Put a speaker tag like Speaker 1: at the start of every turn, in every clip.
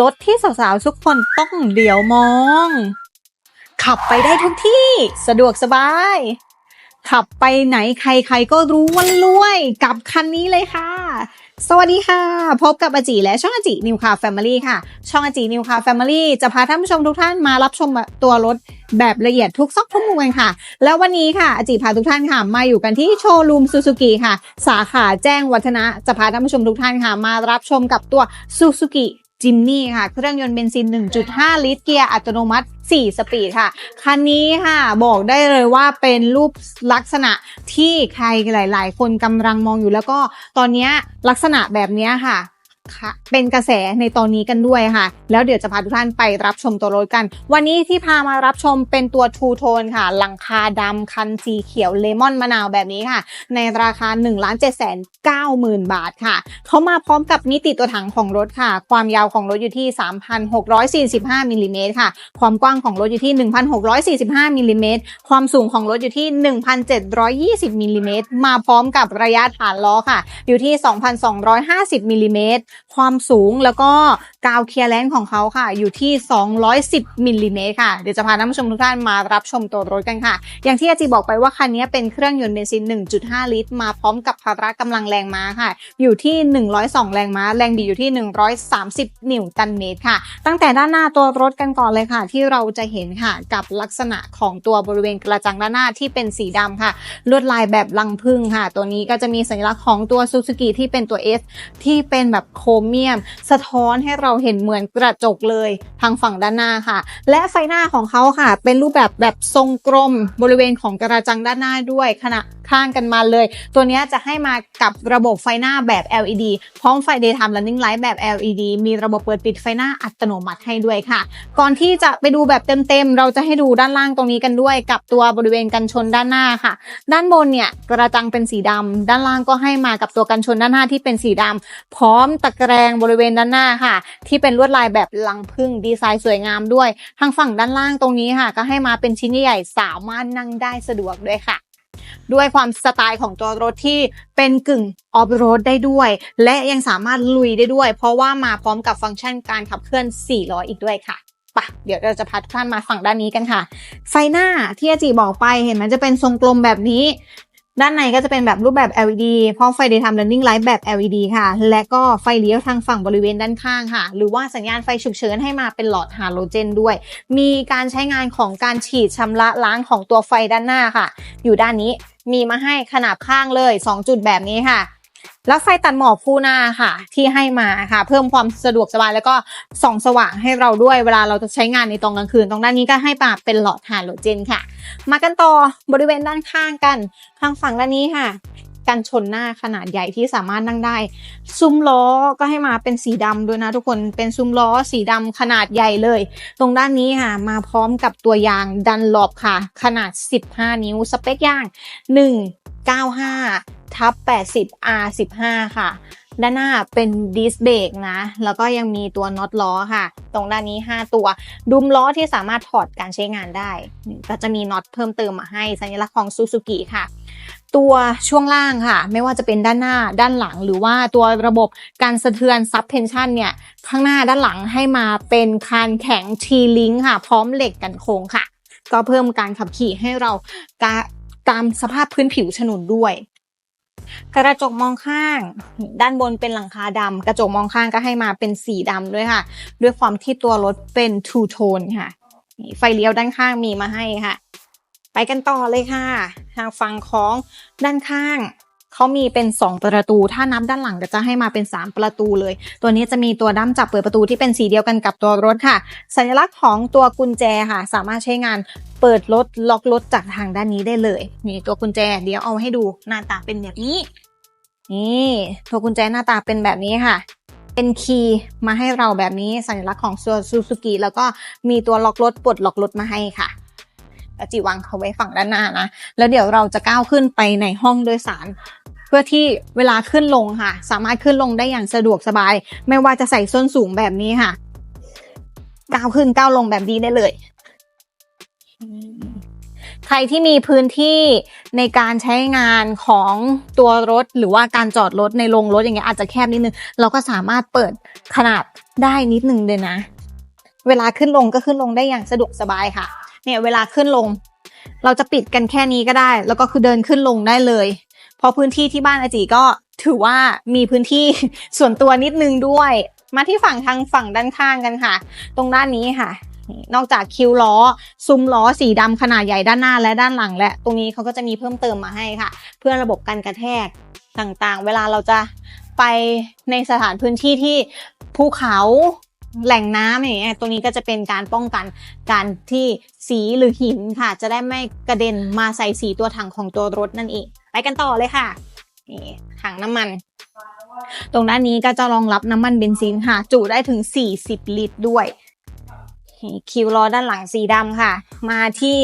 Speaker 1: รถที่สาวๆทุกคนต้องเดี๋ยวมอง ขับไปได้ทุกที่สะดวกสบาย ขับไปไหนใครๆก็รู้ว่ารวยกับคันนี้เลยค่ะ สวัสดีค่ะ พบกับอาจิและช่องอาจินิวคาแฟมิลี่ค่ะ ช่องอาจินิวคาแฟมิลี่จะพาท่านผู้ชมทุกท่านมารับชมตัวรถแบบละเอียดทุกซอกทุกมุมกันค่ะ แล้ววันนี้ค่ะอาจิพาทุกท่านค่ะ มาอยู่กันที่โชว์รูมซูซูกิค่ะ สาขาแจ้งวัฒนะจะพาท่านผู้ชมทุกท่านค่ะ มารับชมกับตัวซูซูกิ จิมนี่ค่ะ เครื่องยนต์เบนซิน 1.5 ลิตร เกียร์อัตโนมัติ 4 สปีดค่ะ คันนี้ค่ะบอกได้เลยว่าเป็นรูปลักษณะที่ใครหลาย ๆ คนกำลังมองอยู่แล้วก็ตอนนี้ลักษณะแบบนี้ค่ะ ค่ะเป็นกระแสในตอนนี้กันด้วยค่ะ แล้วเดี๋ยวจะพาทุกท่านไปรับชมตัวรถกัน วันนี้ที่พามารับชมเป็นตัวทูโทนค่ะ หลังคาดำคันสีเขียวเลมอนมะนาวแบบนี้ค่ะ ในราคา 1 7 9 0 0 0 บาทค่ะ เขามาพร้อมกับนิติตัวถังของรถค่ะ ความยาวของรถอยู่ที่ 3,645มิลลิเมตรค่ะ ความกว้างของรถอยู่ที่ 1,645มิลลิเมตรความสูงของรถอยู่ที่ 1,720มิลลิเมตรมาพร้อมกับระยะฐานล้อค่ะ อยู่ที่ 2,250มิลลิเมตรความสูงแล้วก็กาวเคลียร์แลนซ์ของเขาค่ะ อยู่ที่ 210มิลลิเมตรค่ะ เดี๋ยวจะพาท่านผู้ชมทุกท่านมารับชมตัวรถกันค่ะ อย่างที่อาจีบอกไปว่าคันนี้เป็นเครื่องยนต์เบนซิน 1.5 ลิตร มาพร้อมกับพละกำลังแรงม้าค่ะ อยู่ที่ 102 แรงม้า แรงบิดอยู่ที่ 130 นิวตันเมตรค่ะ ตั้งแต่ด้านหน้าตัวรถกันก่อนเลยค่ะ ที่เราจะเห็นค่ะกับลักษณะของตัวบริเวณกระจังด้านหน้าที่เป็นสีดำค่ะ ลวดลายแบบลังพึ่งค่ะ ตัวนี้ก็จะมีสัญลักษณ์ของตัวซูซูกิที่เป็นตัว S ที่เป็นแบบครเมียม สะท้อนให้เราเห็นเหมือนกระจกเลยทางฝั่งด้านหน้าค่ะ และไฟหน้าของเขาค่ะ เป็นรูปแบบแบบทรงกลมบริเวณของกระจังด้านหน้าด้วยขณะข้างกันมาเลย ตัวนี้จะให้มากับระบบไฟหน้าแบบ LED พร้อมไฟ daytime running light แบบ LED มีระบบเปิดปิดไฟหน้าอัตโนมัติให้ด้วยค่ะ ก่อนที่จะไปดูแบบเต็มๆ เราจะให้ดูด้านล่างตรงนี้กันด้วย กับตัวบริเวณกันชนด้านหน้าค่ะ ด้านบนเนี่ยกระจังเป็นสีดำด้านล่างก็ให้มากับตัวกันชนด้านหน้าที่เป็นสีดำพร้อมตะแกรงบริเวณด้านหน้าค่ะ ที่เป็นลวดลายแบบลังพึ่งดีไซน์สวยงามด้วย ทางฝั่งด้านล่างตรงนี้ค่ะ ก็ให้มาเป็นชิ้นใหญ่สามารถนั่งได้สะดวกด้วยค่ะด้วยความสไตล์ของตัวรถที่เป็นกึ่งออฟโรดได้ด้วย และยังสามารถลุยได้ด้วย เพราะว่ามาพร้อมกับฟังก์ชันการขับเคลื่อน 4 ล้ออีกด้วยค่ะปะเดี๋ยวเราจะพาทุกท่านมาฝั่งด้านนี้กันค่ะ ไฟหน้าที่อาจีบอกไปเห็นมันจะเป็นทรงกลมแบบนี้ ด้านในก็จะเป็นแบบรูปแบบ LED พร้อมไฟ daytime running light แบบ LED ค่ะ และก็ไฟเลี้ยวทางฝั่งบริเวณด้านข้างค่ะ หรือว่าสัญญาณไฟฉุกเฉินให้มาเป็นหลอดฮาโลเจนด้วย มีการใช้งานของการฉีดชำระล้างของตัวไฟด้านหน้าค่ะ อยู่ด้านนี้มีมาให้ขนาบข้างเลย 2 จุดแบบนี้ค่ะ แล้วไฟตัดหมอกคู่หน้าค่ะ ที่ให้มาค่ะ เพิ่มความสะดวกสบายแล้วก็ส่องสว่างให้เราด้วยเวลาเราจะใช้งานในตอนกลางคืน ตรงด้านนี้ก็ให้มาเป็นหลอดฮาโลเจนค่ะ มากันต่อบริเวณด้านข้างกันทางฝั่งด้านนี้ค่ะกันชนหน้าขนาดใหญ่ที่สามารถนั่งได้ ซุ้มล้อก็ให้มาเป็นสีดำด้วยนะทุกคนเป็นซุ้มล้อสีดำขนาดใหญ่เลย ตรงด้านนี้ค่ะ มาพร้อมกับตัวยางดันหลบค่ะ ขนาด 15 นิ้วสเปคยาง 95ทับ80 R15 ค่ะ ด้านหน้าเป็นดิสเบรกนะ แล้วก็ยังมีตัวน็อตล้อค่ะ ตรงด้านนี้ 5 ตัว ดุมล้อที่สามารถถอดการใช้งานได้ ก็จะมีน็อตเพิ่มเติมมาให้สัญลักษณ์ของซูซูกิค่ะ ตัวช่วงล่างค่ะ ไม่ว่าจะเป็นด้านหน้าด้านหลัง หรือว่าตัวระบบการสะเทือนซับเทนชั่นเนี่ย ข้างหน้าด้านหลังให้มาเป็นคานแข็งทีลิงค่ะ พร้อมเหล็กกันโค้งค่ะ ก็เพิ่มการขับขี่ให้เรา ตามสภาพพื้นผิวฉนุนด้วย กระจกมองข้าง ด้านบนเป็นหลังคาดำกระจกมองข้างก็ให้มาเป็นสีดำด้วยค่ะ ด้วยความที่ตัวรถเป็นทูโทนค่ะ ไฟเลี้ยวด้านข้างมีมาให้ค่ะ ไปกันต่อเลยค่ะ ทางฝั่งของด้านข้าง เขามีเป็น 2 ประตู ถ้านับด้านหลังก็จะให้มาเป็น 3 ประตูเลย ตัวนี้จะมีตัวด้ามจับเปิดประตูที่เป็นสีเดียวกันกับตัวรถค่ะ สัญลักษณ์ของตัวกุญแจค่ะ สามารถใช้งานเปิดรถล็อกรถจากทางด้านนี้ได้เลยนี่ตัวกุญแจเดี๋ยวเอาให้ดูหน้าตาเป็นแบบนี้นี่ตัวกุญแจหน้าตาเป็นแบบนี้ค่ะเป็นคีย์มาให้เราแบบนี้สัญลักษณ์ของตัวซูซูกิแล้วก็มีตัวล็อกรถปลดล็อกรถมาให้ค่ะแล้วจีวางเขาไว้ฝั่งด้านหน้านะ แล้วเดี๋ยวเราจะก้าวขึ้นไปในห้องโดยสาร เพื่อที่เวลาขึ้นลงค่ะ สามารถขึ้นลงได้อย่างสะดวกสบาย ไม่ว่าจะใส่ส้นสูงแบบนี้ค่ะก้าวขึ้นก้าวลงแบบนี้ได้เลยใครที่มีพื้นที่ในการใช้งานของตัวรถ หรือว่าการจอดรถในโรงรถอย่างเงี้ยอาจจะแคบนิดนึง เราก็สามารถเปิดขนาดได้นิดนึงเลยนะ เวลาขึ้นลงก็ขึ้นลงได้อย่างสะดวกสบายค่ะ เนี่ยเวลาขึ้นลง เราจะปิดกันแค่นี้ก็ได้ แล้วก็คือเดินขึ้นลงได้เลย ราะพื้นที่ที่บ้านอาจีก็ถือว่ามีพื้นที่ส่วนตัวนิดนึงด้วย มาที่ฝั่งทางฝั่งด้านข้างกันค่ะ ตรงด้านนี้ค่ะ นอกจากคิ้วล้อ ซุ้มล้อสีดำขนาดใหญ่ด้านหน้าและด้านหลังและ ตรงนี้เขาก็จะมีเพิ่มเติมมาให้ค่ะ เพื่อระบบการกระแทกต่างๆ เวลาเราจะไปในสถานพื้นที่ที่ภูเขา แหล่งน้ำอย่างเงี้ยตรงนี้ก็จะเป็นการป้องกันการที่สีหรือหินค่ะ จะได้ไม่กระเด็นมาใส่สีตัวถังของตัวรถนั่นเอง ไปกันต่อเลยค่ะนี่ถังน้ำมัน ตรงด้านนี้ก็จะรองรับน้ำมันเบนซินค่ะ จุได้ถึง 40 ลิตรด้วยคิวล้อด้านหลังสีดำค่ะ มาที่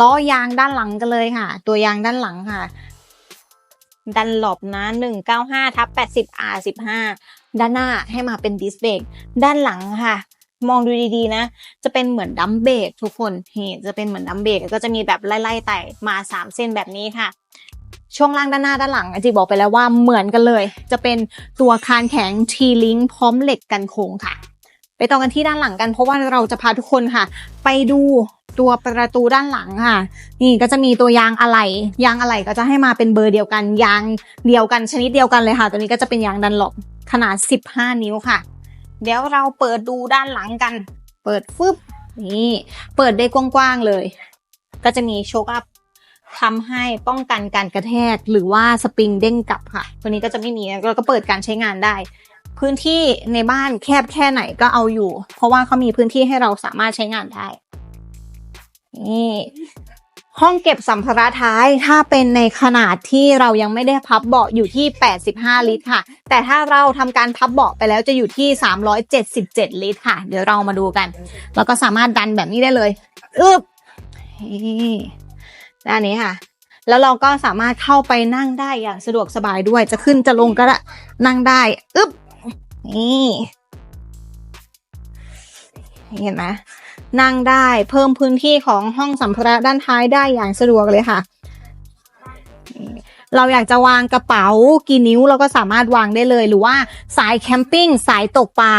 Speaker 1: ล้อยางด้านหลังกันเลยค่ะ ตัวยางด้านหลังค่ะดันหลบนะ195ทับ80 R 15 ด้านหน้าให้มาเป็นดิสเบรกด้านหลังค่ะ มองดูดีๆนะ จะเป็นเหมือนดัมเบรกทุกคนเห็นจะเป็นเหมือนดัมเบรกก็จะมีแบบไล่ๆไต่มา 3 เส้นแบบนี้ค่ะ ช่วงล่างด้านหน้าด้านหลังอาจีบอกไปแล้วว่าเหมือนกันเลย จะเป็นตัวคานแข็ง T-Link พร้อมเหล็กกันโค้งค่ะ ไปต่อกันที่ด้านหลังกันเพราะว่าเราจะพาทุกคนค่ะ ไปดูตัวประตูด้านหลังค่ะ นี่ก็จะมีตัวยางอะไหล่ยางอะไหล่ก็จะให้มาเป็นเบอร์เดียวกัน ยางเดียวกันชนิดเดียวกันเลยค่ะ ตัวนี้ก็จะเป็นยางดันหลบ ขนาด 15 นิ้วค่ะ เดี๋ยวเราเปิดดูด้านหลังกัน เปิดฟึบนี่เปิดได้กว้างๆเลย ก็จะมีโชคอัพทำให้ป้องกันการกระแทกหรือว่าสปริงเด้งกลับค่ะ ตัวนี้ก็จะไม่มีแล้วก็เปิดการใช้งานได้ พื้นที่ในบ้านแคบแค่ไหนก็เอาอยู่ เพราะว่าเขามีพื้นที่ให้เราสามารถใช้งานได้นี่ ห้องเก็บสัมภาระท้ายถ้าเป็นในขนาดที่เรายังไม่ได้พับเบาะอยู่ที่ 85 ลิตรค่ะ แต่ถ้าเราทำการพับเบาะไปแล้วจะอยู่ที่ 377 ลิตรค่ะ เดี๋ยวเรามาดูกัน แล้วก็สามารถดันแบบนี้ได้เลยอึบนี่ด้านนี้ค่ะ แล้วเราก็สามารถเข้าไปนั่งได้อย่างสะดวกสบายด้วย จะขึ้นจะลงก็ได้นั่งได้อึบนี่เห็นไหม นั่งได้ เพิ่มพื้นที่ของห้องสัมภาระด้านท้ายได้อย่างสะดวกเลยค่ะ เราอยากจะวางกระเป๋ากี่นิ้วเราก็สามารถวางได้เลย หรือว่าสายแคมปิ้งสายตกปลา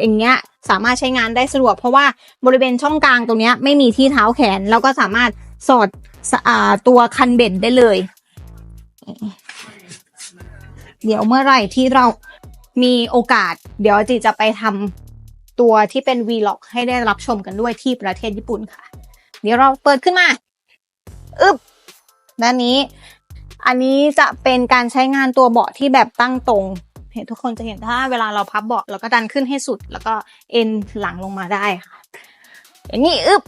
Speaker 1: อย่างเงี้ยสามารถใช้งานได้สะดวก เพราะว่าบริเวณช่องกลางตรงเนี้ยไม่มีที่เท้าแขน เราก็สามารถสอดสอตัวคันเบ็ดได้เลย เดี๋ยวเมื่อไหร่ที่เรามีโอกาส เดี๋ยวจีจะไปทำ ตัวที่เป็น Vlog ให้ได้รับชมกันด้วยที่ประเทศญี่ปุ่นค่ะ เดี๋ยวเราเปิดขึ้นมาอึบด้านนี้ อันนี้จะเป็นการใช้งานตัวเบาะที่แบบตั้งตรง เห็นทุกคนจะเห็นถ้าเวลาเราพับเบาะเราก็ดันขึ้นให้สุด แล้วก็เอ็นหลังลงมาได้ค่ะอย่างนี้อึบ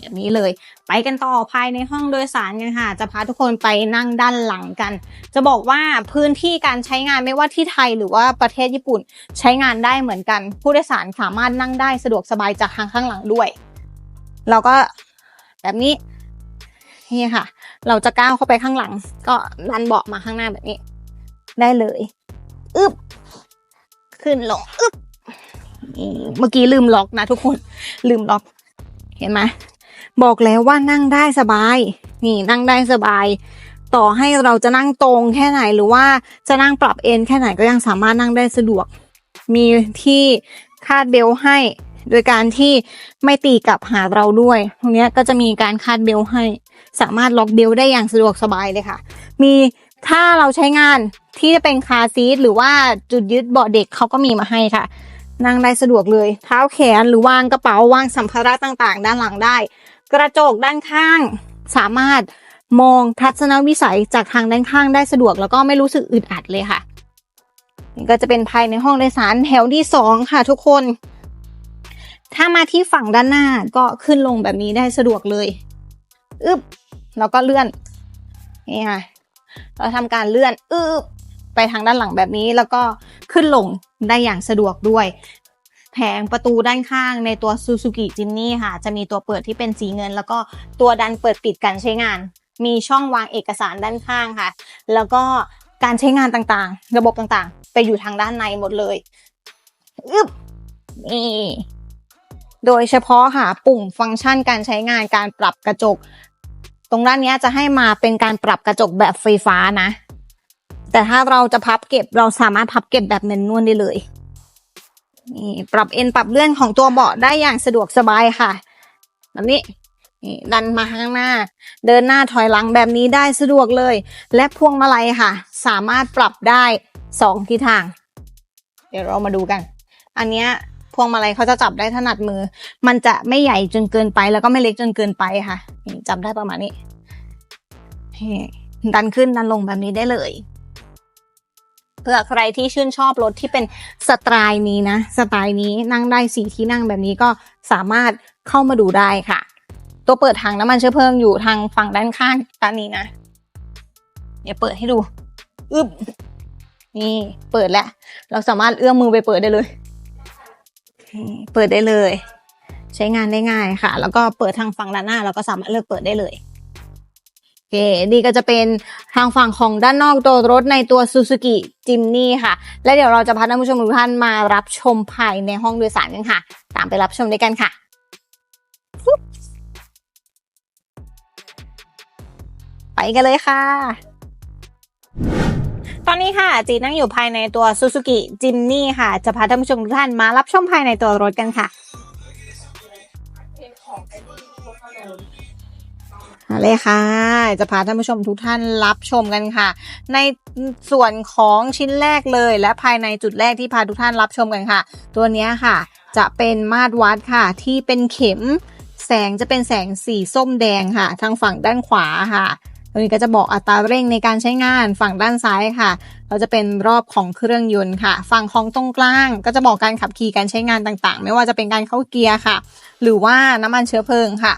Speaker 1: แบบนี้เลย ไปกันต่อภายในห้องโดยสารกันค่ะ จะพาทุกคนไปนั่งด้านหลังกัน จะบอกว่าพื้นที่การใช้งานไม่ว่าที่ไทยหรือว่าประเทศญี่ปุ่นใช้งานได้เหมือนกัน ผู้โดยสารสามารถนั่งได้สะดวกสบายจากทางข้างหลังด้วย เราก็แบบนี้นี่ค่ะ เราจะก้าวเข้าไปข้างหลัง ก็ดันเบาะมาข้างหน้าแบบนี้ ได้เลยอึบขึ้นลงอึบเมื่อกี้ลืมล็อกนะทุกคนลืมล็อก เห็นไหม บอกแล้วว่านั่งได้สบาย นี่นั่งได้สบาย ต่อให้เราจะนั่งตรงแค่ไหนหรือว่าจะนั่งปรับเอนแค่ไหนก็ยังสามารถนั่งได้สะดวก มีที่คาดเบลต์ให้ โดยการที่ไม่ตีกลับหาเราด้วย ตรงนี้ก็จะมีการคาดเบลต์ให้ สามารถล็อกเบลต์ได้อย่างสะดวกสบายเลยค่ะ มีถ้าเราใช้งานที่จะเป็นคาซีทหรือว่าจุดยึดเบาะเด็กเขาก็มีมาให้ค่ะ นั่งได้สะดวกเลย เท้าแขนหรือวางกระเป๋าวางสัมภาระต่างๆ ด้านหลังได้ กระจกด้านข้าง สามารถมองทัศนวิสัยจากทางด้านข้างได้สะดวก แล้วก็ไม่รู้สึกอึดอัดเลยค่ะนี่ก็จะเป็นภายในห้องโดยสารแถวที่สองค่ะทุกคน ถ้ามาที่ฝั่งด้านหน้าก็ขึ้นลงแบบนี้ได้สะดวกเลยอึบแล้วก็เลื่อนนี่ค่ะเราทำการเลื่อนอึบไปทางด้านหลังแบบนี้แล้วก็ขึ้นลงได้อย่างสะดวกด้วย แผงประตูด้านข้างในตัว Suzuki Jimny ค่ะ จะมีตัวเปิดที่เป็นสีเงิน แล้วก็ตัวดันเปิดปิดการใช้งาน มีช่องวางเอกสารด้านข้างค่ะ แล้วก็การใช้งานต่างๆ ระบบต่างๆ ไปอยู่ทางด้านในหมดเลยอึบนี่โดยเฉพาะค่ะปุ่มฟังก์ชันการใช้งานการปรับกระจก ตรงด้านนี้จะให้มาเป็นการปรับกระจกแบบไฟฟ้านะ แต่ถ้าเราจะพับเก็บเราสามารถพับเก็บแบบเมนนวลได้เลย นี่ปรับเอ็นปรับเลื่อนของตัวเบาะได้อย่างสะดวกสบายค่ะแบบนี้นี่ดันมาข้างหน้า เดินหน้าถอยหลังแบบนี้ได้สะดวกเลย และพวงมาลัยค่ะ สามารถปรับได้สองทิศทาง เดี๋ยวเรามาดูกัน อันเนี้ยพวงมาลัยเขาจะจับได้ถนัดมือ มันจะไม่ใหญ่จนเกินไปแล้วก็ไม่เล็กจนเกินไปค่ะจับได้ประมาณนี้ดันขึ้นดันลงแบบนี้ได้เลย เผื่อใครที่ชื่นชอบรถที่เป็นสไตล์นี้นะ สไตล์นี้นั่งได้สี่ที่นั่งแบบนี้ก็สามารถเข้ามาดูได้ค่ะ ตัวเปิดถังน้ำมันเชื้อเพลิงอยู่ทางฝั่งด้านข้างด้านนี้นะ เดี๋ยวเปิดให้ดูอึบนี่เปิดแล้วเราสามารถเอื้อมมือไปเปิดได้เลย เปิดได้เลย ใช้งานได้ง่ายค่ะ แล้วก็เปิดทางฝั่งด้านหน้าเราก็สามารถเลือกเปิดได้เลย โอเคนี่ก็จะเป็นทางฝั่งของด้านนอกตัวรถในตัว Suzuki Jimny ค่ะ และเดี๋ยวเราจะพาท่านผู้ชมทุกท่านมารับชมภายในห้องโดยสารกันค่ะ ตามไปรับชมด้วยกันค่ะไปกันเลยค่ะ ตอนนี้ค่ะ จีนั่งอยู่ภายในตัว Suzuki Jimny ค่ะ จะพาท่านผู้ชมทุกท่านมารับชมภายในตัวรถกันค่ะ เอาเลยค่ะ จะพาท่านผู้ชมทุกท่านรับชมกันค่ะ ในส่วนของชิ้นแรกเลย และภายในจุดแรกที่พาทุกท่านรับชมกันค่ะ ตัวนี้ค่ะ จะเป็นมาตรวัดค่ะ ที่เป็นเข็ม แสงจะเป็นแสงสีส้มแดงค่ะ ทางฝั่งด้านขวาค่ะตัวนี้ก็จะบอกอัตราเร่งในการใช้งานฝั่งด้านซ้ายค่ะ เราจะเป็นรอบของเครื่องยนต์ค่ะ ฝั่งของตรงกลาง ก็จะบอกการขับขี่การใช้งานต่างๆ ไม่ว่าจะเป็นการเข้าเกียร์ค่ะ หรือว่าน้ำมันเชื้อเพลิงค่ะ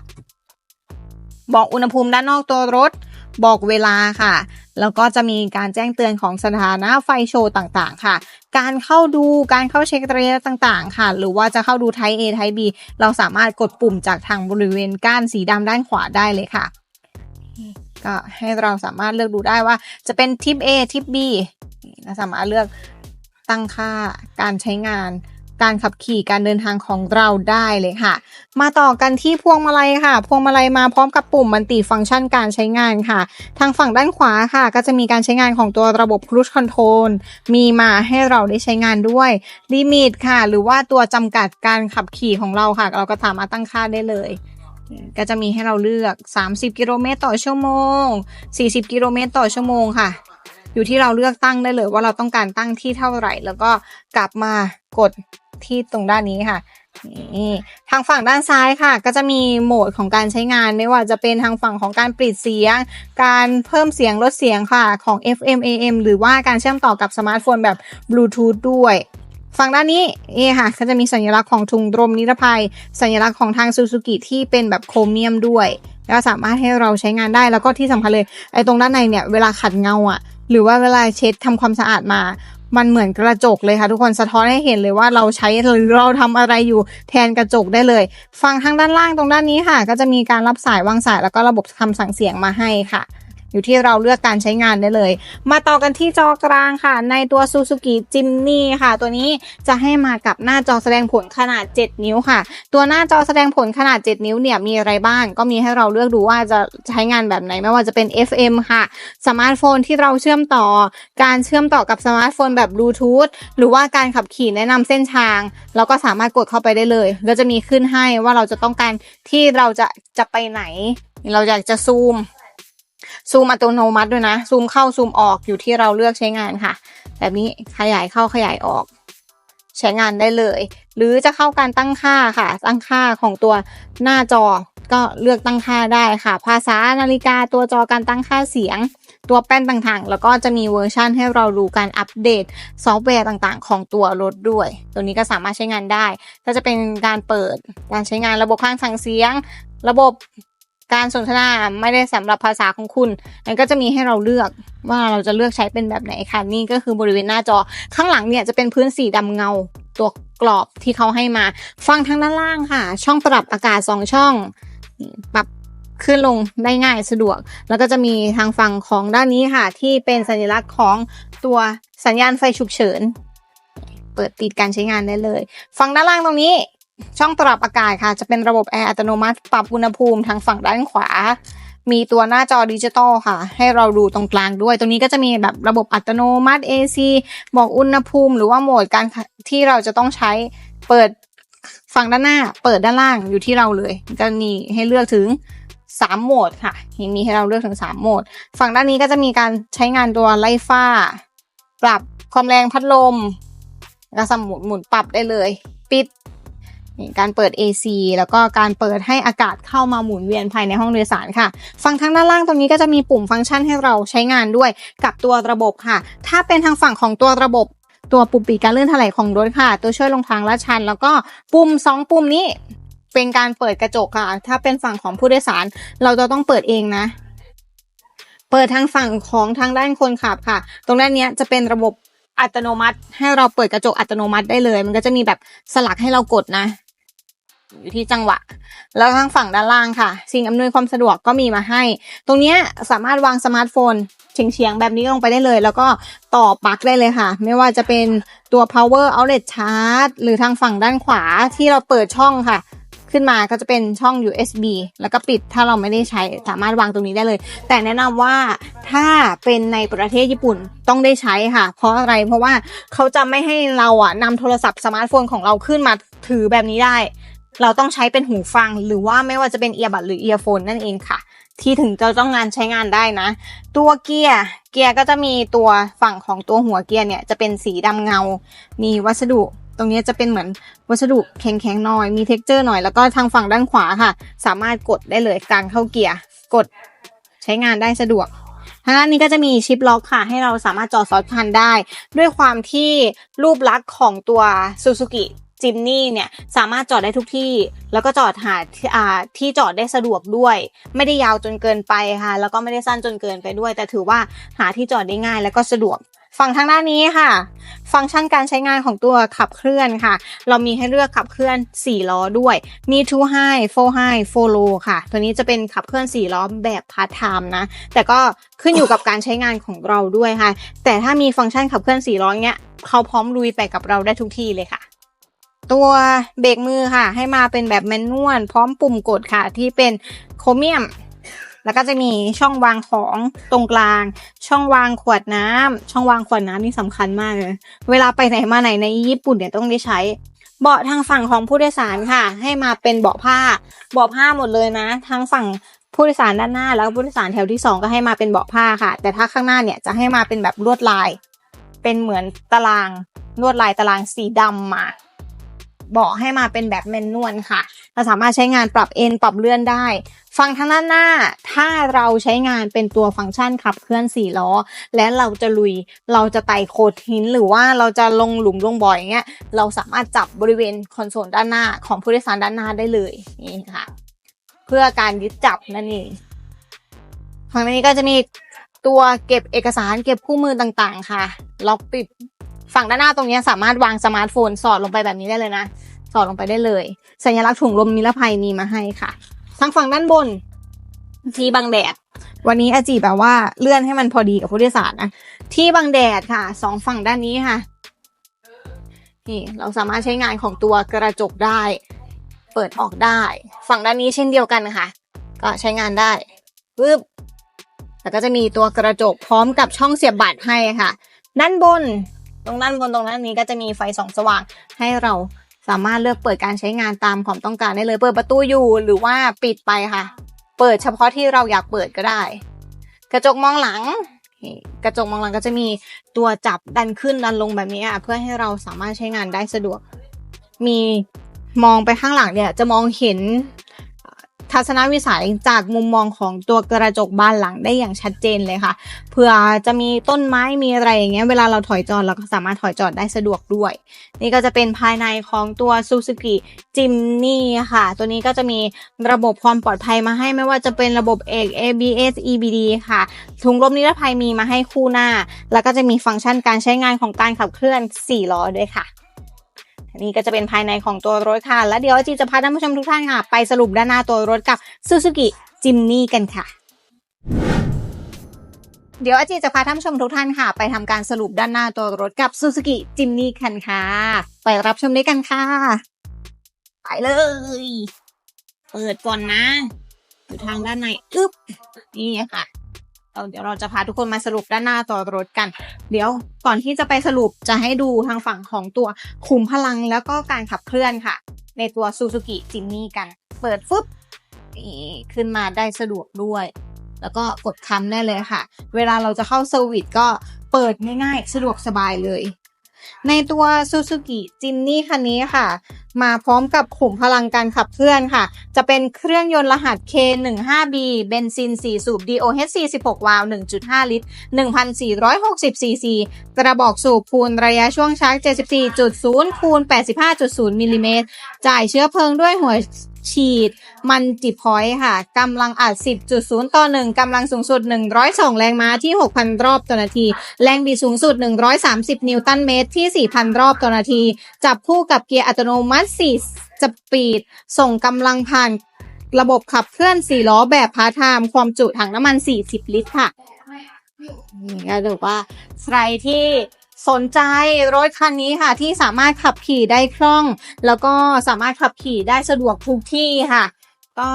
Speaker 1: บอกอุณหภูมิด้านนอกตัวรถ บอกเวลาค่ะ แล้วก็จะมีการแจ้งเตือนของสถานะไฟโชว์ต่างๆ ค่ะ การเข้าดูการเข้าเช็คระยะต่างๆ ค่ะ หรือว่าจะเข้าดูไท p ์ A ไท p ์ B เราสามารถกดปุ่มจากทางบริเวณก้านสีดำด้านขวาได้เลยค่ะ ก็ให้เราสามารถเลือกดูได้ว่า จะเป็นทิป A ทิป B เราสามารถเลือกตั้งค่าการใช้งาน การขับขี่การเดินทางของเราได้เลยค่ะ มาต่อกันที่พวงมาลัยค่ะ พวงมาลัยมาพร้อมกับปุ่มมันติฟังก์ชันการใช้งานค่ะ ทางฝั่งด้านขวาค่ะ ก็จะมีการใช้งานของตัวระบบ Cruise Control มีมาให้เราได้ใช้งานด้วยลิมิตค่ะ หรือว่าตัวจำกัดการขับขี่ของเราค่ะ เราก็สามารถตั้งค่าได้เลยก็จะมีให้เราเลือก 30 กิโลเมตรต่อชั่วโมง 40 กิโลเมตรต่อชั่วโมงค่ะ อยู่ที่เราเลือกตั้งได้เลยว่าเราต้องการตั้งที่เท่าไหร่ แล้วก็กลับมากด ที่ตรงด้านนี้ค่ะนี่ทางฝั่งด้านซ้ายค่ะ ก็จะมีโหมดของการใช้งานไม่ว่าจะเป็นทางฝั่งของการปิดเสียง การเพิ่มเสียงลดเสียงค่ะของ FM AM หรือว่าการเชื่อมต่อกับสมาร์ทโฟนแบบบลูทูธด้วยฝั่งด้านนี้นี่ค่ะก็จะมีสัญลักษณ์ของถุงลมนิรภัย สัญลักษณ์ของทางซูซูกิที่เป็นแบบโครเมียมด้วยแล้วสามารถให้เราใช้งานได้แล้วก็ที่สำคัญเลยไอ้ตรงด้านในเนี่ยเวลาขัดเงาอะ่ะหรือว่าเวลาเช็ดทำความสะอาดมา มันเหมือนกระจกเลยค่ะทุกคนสะท้อนให้เห็นเลยว่าเราใช้หรือเราทำอะไรอยู่แทนกระจกได้เลย ฟังทางด้านล่างตรงด้านนี้ค่ะ ก็จะมีการรับสายวางสายแล้วก็ระบบคำสั่งเสียงมาให้ค่ะ อยู่ที่เราเลือกการใช้งานได้เลย มาต่อกันที่จอกลางค่ะ ในตัว Suzuki Jimny ค่ะ ตัวนี้จะให้มากับหน้าจอแสดงผลขนาด 7 นิ้วค่ะ ตัวหน้าจอแสดงผลขนาด 7 นิ้วเนี่ยมีอะไรบ้าง ก็มีให้เราเลือกดูว่าจะใช้งานแบบไหนไม่ว่าจะเป็น FM ค่ะ สมาร์ทโฟนที่เราเชื่อมต่อ การเชื่อมต่อกับสมาร์ทโฟนแบบบลูทูธหรือว่าการขับขี่แนะนำเส้นทางเราก็สามารถกดเข้าไปได้เลยแล้วจะมีขึ้นให้ว่าเราจะต้องการที่เราจะจะไปไหน เราอยากจะซูม ซูมอัตโนมัติด้วยนะ ซูมเข้าซูมออกอยู่ที่เราเลือกใช้งานค่ะ แบบนี้ขยายเข้าขยายออก ใช้งานได้เลย หรือจะเข้าการตั้งค่าค่ะ ตั้งค่าของตัวหน้าจอก็เลือกตั้งค่าได้ค่ะ ภาษานาฬิกาตัวจอการตั้งค่าเสียง ตัวแป้นต่างๆ แล้วก็จะมีเวอร์ชันให้เราดูการอัปเดตซอฟต์แวร์ต่างๆ ของตัวรถด้วย ตัวนี้ก็สามารถใช้งานได้ ก็จะเป็นการเปิดการใช้งานระบบข้างสั่งเสียง ระบบ การสนทนาไม่ได้สำหรับภาษาของคุณมันก็จะมีให้เราเลือกว่าเราจะเลือกใช้เป็นแบบไหนค่ะนี่ก็คือบริเวณหน้าจอ ข้างหลังเนี่ยจะเป็นพื้นสีดำเงาตัวกรอบที่เขาให้มา ฟังทางด้านล่างค่ะ ช่องปรับอากาศสองช่อง ปรับขึ้นลงได้ง่ายสะดวก แล้วก็จะมีทางฝั่งของด้านนี้ค่ะ ที่เป็นสัญลักษณ์ของตัวสัญญาณไฟฉุกเฉิน เปิดปิดการใช้งานได้เลยฝั่งด้านล่างตรงนี้ ช่องปรับอากาศค่ะ จะเป็นระบบแอร์อัตโนมัติ ปรับอุณหภูมิทางฝั่งด้านขวา มีตัวหน้าจอดิจิตอลค่ะ ให้เราดูตรงกลางด้วย ตรงนี้ก็จะมีแบบระบบอัตโนมัติ AC บอกอุณหภูมิ หรือว่าโหมดการที่เราจะต้องใช้เปิดฝั่งด้านหน้า เปิดด้านล่างอยู่ที่เราเลยก็มีให้เลือกถึง3โหมดค่ะมีให้เราเลือกถึง 3 โหมด ฝั่งด้านนี้ก็จะมีการใช้งานตัวไล่ฟ้า ปรับความแรงพัดลมแล้วก็สมุนหมุนปรับได้เลย ปิด การเปิด AC แล้วก็การเปิดให้อากาศเข้ามาหมุนเวียนภายในห้องโดยสารค่ะฝั่งทางด้านล่างตรงนี้ก็จะมีปุ่มฟังก์ชันให้เราใช้งานด้วยกับตัวระบบค่ะ ถ้าเป็นทางฝั่งของตัวระบบตัวปุ่มปีกการเลื่อนถลายของรถค่ะ ตัวช่วยลงทางลาดชัน แล้วก็ปุ่มสองปุ่มนี้เป็นการเปิดกระจกค่ะ ถ้าเป็นฝั่งของผู้โดยสาร เราจะต้องเปิดเองนะ เปิดทางฝั่งของทางด้านคนขับค่ะ ตรงด้านนี้จะเป็นระบบอัตโนมัติ ให้เราเปิดกระจกอัตโนมัติได้เลย มันก็จะมีแบบสลักให้เรากดนะ อยู่ที่จังหวะ แล้วทางฝั่งด้านล่างค่ะ สิ่งอำนวยความสะดวกก็มีมาให้ ตรงนี้สามารถวางสมาร์ทโฟนเฉียงๆแบบนี้ลงไปได้เลย แล้วก็ต่อปลั๊กได้เลยค่ะ ไม่ว่าจะเป็นตัว power outlet charge หรือทางฝั่งด้านขวาที่เราเปิดช่องค่ะ ขึ้นมาก็จะเป็นช่อง USB แล้วก็ปิดถ้าเราไม่ได้ใช้สามารถวางตรงนี้ได้เลย แต่แนะนำว่าถ้าเป็นในประเทศญี่ปุ่นต้องได้ใช้ค่ะ เพราะอะไรเพราะว่าเขาจะไม่ให้เราอะนำโทรศัพท์สมาร์ทโฟนของเราขึ้นมาถือแบบนี้ได้ เราต้องใช้เป็นหูฟังหรือว่าไม่ว่าจะเป็นเอียบัดหรือเอียโฟนนั่นเองค่ะ ที่ถึงจะต้องงานใช้งานได้นะ ตัวเกียร์เกียร์ก็จะมีตัวฝั่งของตัวหัวเกียร์เนี่ยจะเป็นสีดำเงา มีวัสดุตรงนี้จะเป็นเหมือนวัสดุแข็งๆหน่อย มีเท็กเจอร์หน่อย แล้วก็ทางฝั่งด้านขวาค่ะ สามารถกดได้เลยการเข้าเกียร์ กดใช้งานได้สะดวกทางด้านนี้ก็จะมีชิปล็อกค่ะ ให้เราสามารถจอดซอสพันได้ ด้วยความที่รูปลักษณ์ของตัวซูซูกิ จิมนี่เนี่ยสามารถจอดได้ทุกที่ แล้วก็จอดหาที่จอดได้สะดวกด้วย ไม่ได้ยาวจนเกินไปค่ะ แล้วก็ไม่ได้สั้นจนเกินไปด้วย แต่ถือว่าหาที่จอดได้ง่ายแล้วก็สะดวกฝั่งทางด้านนี้ค่ะ ฟังก์ชันการใช้งานของตัวขับเคลื่อนค่ะ เรามีให้เลือกขับเคลื่อน 4 ล้อด้วยมี two high four high four low ค่ะ ตัวนี้จะเป็นขับเคลื่อน 4 ล้อแบบพาร์ทไทม์นะ แต่ก็ขึ้นอยู่กับการใช้งานของเราด้วยค่ะ แต่ถ้ามีฟังก์ชันขับเคลื่อน 4 ล้อเนี้ยเขาพร้อมลุยไปกับเราได้ทุกที่เลยค่ะ ตัวเบรกมือค่ะ ให้มาเป็นแบบแมนนวลพร้อมปุ่มกดค่ะ ที่เป็นโครเมียม แล้วก็จะมีช่องวางของตรงกลาง ช่องวางขวดน้ำช่องวางขวดน้ำนี่สำคัญมากเลยเวลาไปไหนมาไหนในญี่ปุ่นเนี่ยต้องได้ใช้เบาะทางฝั่งของผู้โดยสารค่ะ ให้มาเป็นเบาะผ้า เบาะผ้าหมดเลยนะ ทั้งฝั่งผู้โดยสารด้านหน้า แล้วผู้โดยสารแถวที่สองก็ให้มาเป็นเบาะผ้าค่ะ แต่ถ้าข้างหน้าเนี่ยจะให้มาเป็นแบบลวดลาย เป็นเหมือนตารางลวดลายตารางสีดำมา เบาะให้มาเป็นแบบแมนนวลค่ะ เราสามารถใช้งานปรับเอนปรับเลื่อนได้ ฟังทางด้านหน้า ถ้าเราใช้งานเป็นตัวฟังก์ชันขับเคลื่อนสี่ล้อ และเราจะลุย เราจะไต่โขดหิน หรือว่าเราจะลงหลุมลงบ่อยอย่างเงี้ย เราสามารถจับบริเวณคอนโซลด้านหน้าของผู้โดยสารด้านหน้าได้เลยนี่ค่ะ เพื่อการยึดจับนั่นเองฝั่งนี้ก็จะมีตัวเก็บเอกสารเก็บคู่มือต่างๆ ค่ะ ล็อกปิด ฝั่งด้านหน้าตรงนี้สามารถวางสมาร์ทโฟนสอดลงไปแบบนี้ได้เลยนะ สอดลงไปได้เลย สัญลักษณ์ถุงลมนิรภัยมีมาให้ค่ะ ทางฝั่งด้านบนที่บังแดด วันนี้อาจีแบบว่าเลื่อนให้มันพอดีกับผู้โดยสารนะที่บังแดดค่ะสองฝั่งด้านนี้ค่ะนี่เราสามารถใช้งานของตัวกระจกได้ เปิดออกได้ ฝั่งด้านนี้เช่นเดียวกันนะคะก็ใช้งานได้ปึ๊บแล้วก็จะมีตัวกระจกพร้อมกับช่องเสียบบัตรให้ค่ะ ด้านบน ตรงด้านบนตรงด้านนี้ก็จะมีไฟส่องสว่างให้เราสามารถเลือกเปิดการใช้งานตามความต้องการได้เลย เปิดประตูอยู่หรือว่าปิดไปค่ะ เปิดเฉพาะที่เราอยากเปิดก็ได้ กระจกมองหลัง กระจกมองหลังก็จะมีตัวจับดันขึ้นดันลงแบบนี้อะเพื่อให้เราสามารถใช้งานได้สะดวก มีมองไปข้างหลังเนี่ยจะมองเห็น ทัศนวิสัยจากมุมมองของตัวกระจกบานหลังได้อย่างชัดเจนเลยค่ะเผื่อจะมีต้นไม้มีอะไรอย่างเงี้ยเวลาเราถอยจอดเราก็สามารถถอยจอดได้สะดวกด้วย นี่ก็จะเป็นภายในของตัว Suzuki Jimny ค่ะ ตัวนี้ก็จะมีระบบความปลอดภัยมาให้ไม่ว่าจะเป็นระบบเอก ABS EBD ค่ะ ถุงลมนิรภัยมีมาให้คู่หน้า แล้วก็จะมีฟังก์ชันการใช้งานของการขับเคลื่อน 4 ล้อด้วยค่ะ นี่ก็จะเป็นภายในของตัวรถค่ะ แล้วเดี๋ยวจีจะพาท่านผู้ชมทุกท่านค่ะ ไปสรุปด้านหน้าตัวรถกับ Suzuki Jimny กันค่ะเดี๋ยวอาจีจะพาท่านผู้ชมทุกท่านค่ะ ไปทำการสรุปด้านหน้าตัวรถกับ Suzuki Jimny กันค่ะ ไปรับชมด้วยกันค่ะ ไปเลย เปิดก่อนนะ อยู่ทางด้านในอึ๊บนี่ค่ะ เดี๋ยวเราจะพาทุกคนมาสรุปด้านหน้าตัวรถกัน เดี๋ยวก่อนที่จะไปสรุปจะให้ดูทางฝั่งของตัวขุมพลังแล้วก็การขับเคลื่อนค่ะ ในตัวซูซูกิจิ m นี่กัน เปิดฟึบขึ้นมาได้สะดวกด้วย แล้วก็กดคำได้เลยค่ะ เวลาเราจะเข้าเซอร์วิสก็เปิดง่ายๆ สะดวกสบายเลย ในตัว Suzuki Jimny คันนี้ค่ะ มาพร้อมกับขุมพลังการขับเคลื่อนค่ะ จะเป็นเครื่องยนต์รหัส K15B เบนซิน 4 สูบ DOHC 16วาล์ว 1.5 ลิตร 1,460 ซีซี กระบอกสูบคูณระยะช่วงชาร์จ 74.0 คูณ 85.0 มิลลิเมตร จ่ายเชื้อเพลิงด้วยหัว ฉีดมันจิพอยค่ะกำลังอัด 10.0 ต่อ 1กำลังสูงสุด 102 แรงม้าที่ 6,000 รอบต่อนาที แรงบิดสูงสุด 130 นิวตันเมตรที่ 4,000 รอบต่อนาที จับคู่กับเกียร์อัตโนมัติ4สปีด ส่งกำลังผ่านระบบขับเคลื่อน 4 ล้อแบบพาร์ทไทม์ความจุถังน้ำมัน 40 ลิตรค่ะนี่ก็ถือว่าใครที่ สนใจรถคันนี้ค่ะที่สามารถขับขี่ได้คล่อง แล้วก็สามารถขับขี่ได้สะดวกทุกที่ค่ะ ก็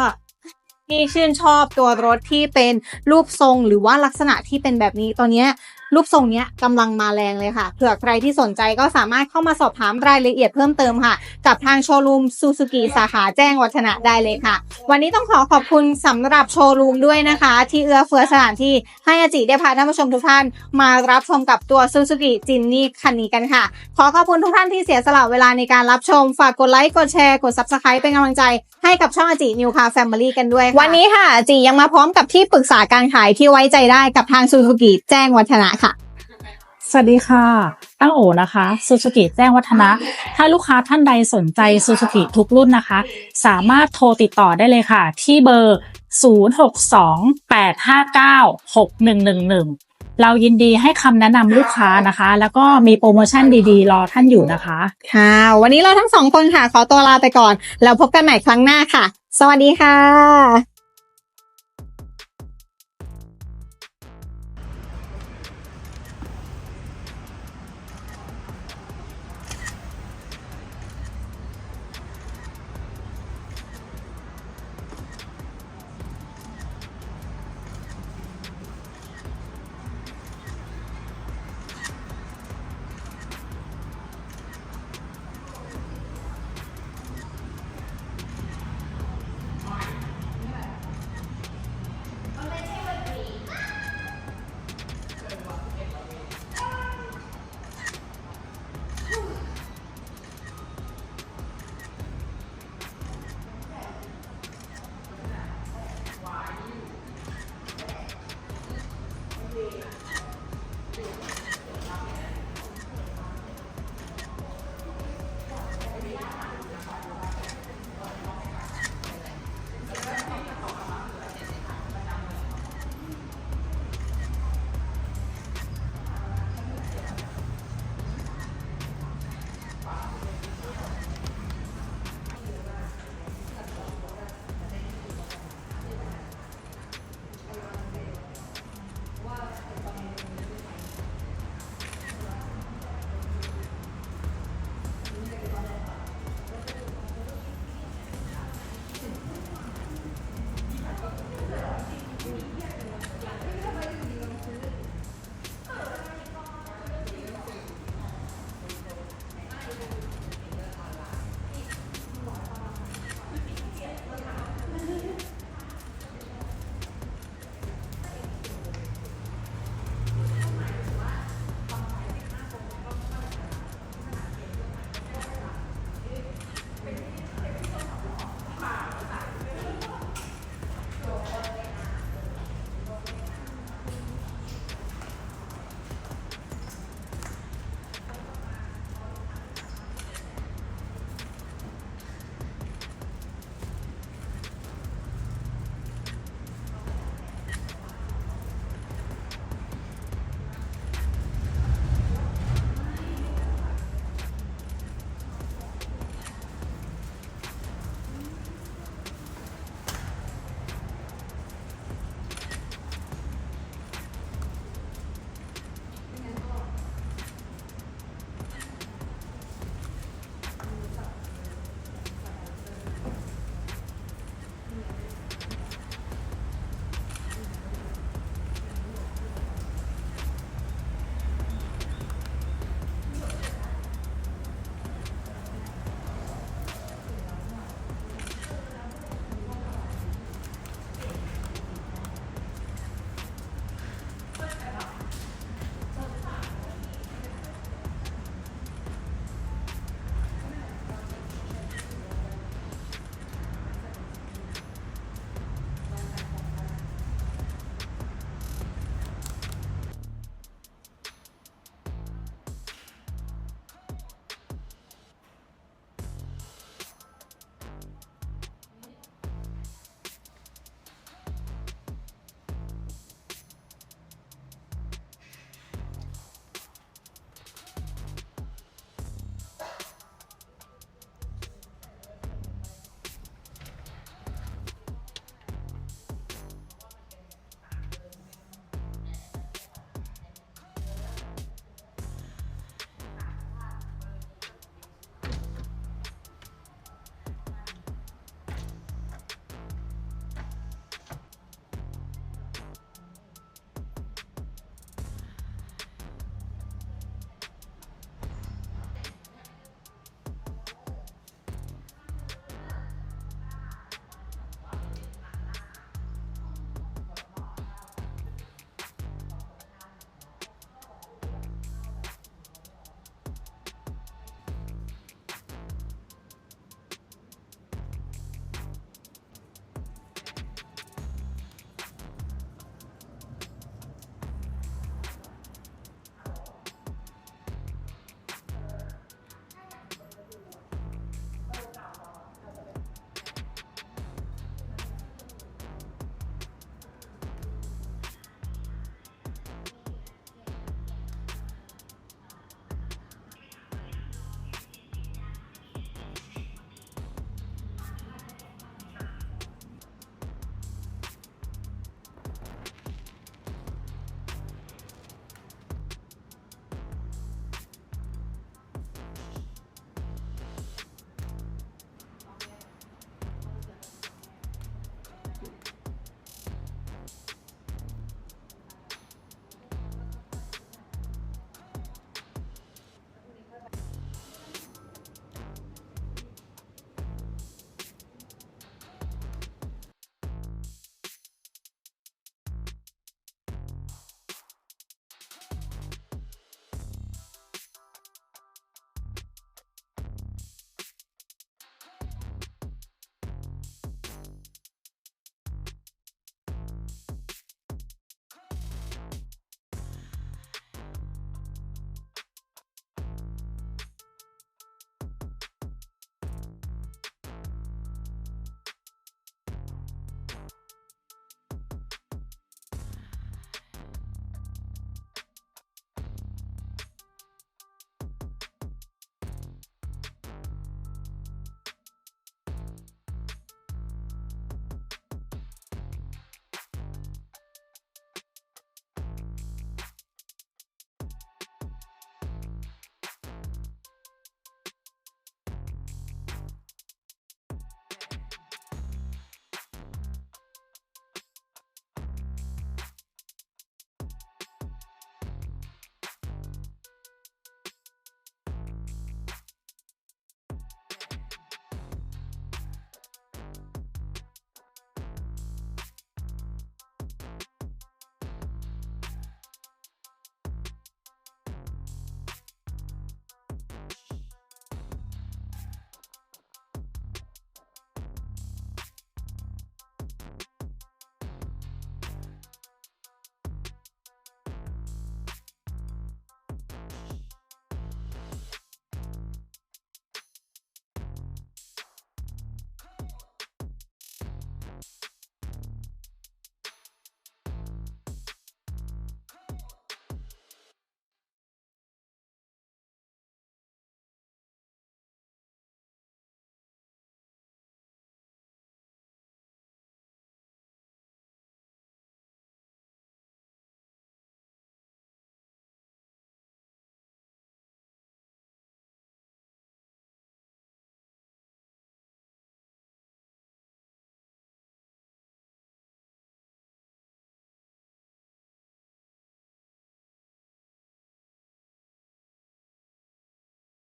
Speaker 1: ที่ชื่นชอบตัวรถที่เป็นรูปทรงหรือว่าลักษณะที่เป็นแบบนี้ตอนเนี้ย รูปทรงเนี้ยกำลังมาแรงเลยค่ะ เผื่อใครที่สนใจก็สามารถเข้ามาสอบถามรายละเอียดเพิ่มเติมค่ะ กับทางโชว์รูมซูซูกิสาขาแจ้งวัฒนะได้เลยค่ะ วันนี้ต้องขอขอบคุณสำหรับโชว์รูมด้วยนะคะ ที่เอื้อเฟื้อสถานที่ให้อาจิได้พาท่านผู้ชมทุกท่าน มารับชมกับตัวซูซูกิจินนี่คันนี้กันค่ะ ขอขอบคุณทุกท่านที่เสียสละเวลาในการรับชมฝากกดไลค์กดแชร์กด subscribe เป็นกำลังใจ ให้กับช่องอาจินิวคาแฟมิลี่กันด้วยค่ะวันนี้ค่ะอาจิยังมาพร้อมกับที่ปรึกษาการขายที่ไว้ใจได้กับทางซูซูกิแจ้งวัฒนะค่ะ
Speaker 2: สวัสดีค่ะ ตั้งโอนะคะซูซูกิแจ้งวัฒนะ ถ้าลูกค้าท่านใดสนใจซูซูกิทุกรุ่นนะคะ สามารถโทรติดต่อได้เลยค่ะ ที่เบอร์ 0628596111 เรายินดีให้คำแนะนำลูกค้านะคะ แล้วก็มีโปรโมชั่นดีๆ รอท่านอยู่นะคะ
Speaker 1: ค่ะ วันนี้เราทั้งสองคนค่ะ ขอตัวลาไปก่อน แล้วพบกันใหม่ครั้งหน้าค่ะ สวัสดีค่ะ